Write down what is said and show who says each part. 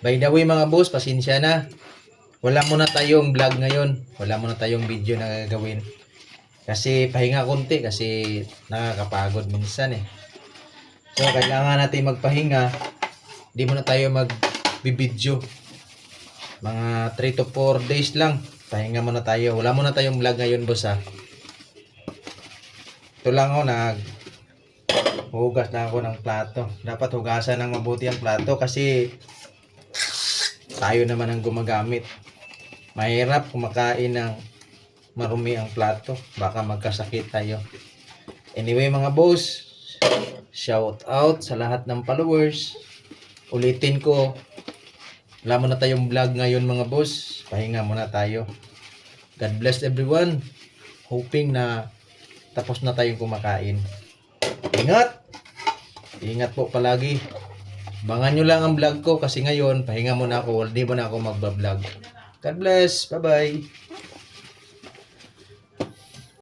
Speaker 1: By the way mga boss, pasensya na. Wala muna tayong vlog ngayon. Wala muna tayong video na gagawin. Kasi pahinga konti kasi nakakapagod minsan eh. So kailangan natin magpahinga. Di muna tayo mag-video. Mga 3 to 4 days lang. Pahinga muna tayo. Wala muna tayong vlog ngayon boss ha. Ito lang ako nag hugas na ako ng plato. Dapat hugasan ng mabuti ang plato kasi tayo naman ang gumagamit. Mahirap kumakain ng marumi ang plato. Baka magkasakit tayo. Anyway mga boss, shout out sa lahat ng followers. Ulitin ko, wala muna tayong vlog ngayon mga boss. Pahinga muna tayo. God bless everyone. Hoping na tapos na tayong kumakain. Ingat! Ingat po palagi. Bangan nyo lang ang vlog ko kasi ngayon, pahinga muna ako. Hindi mo na ako magbablog. God bless. Bye-bye.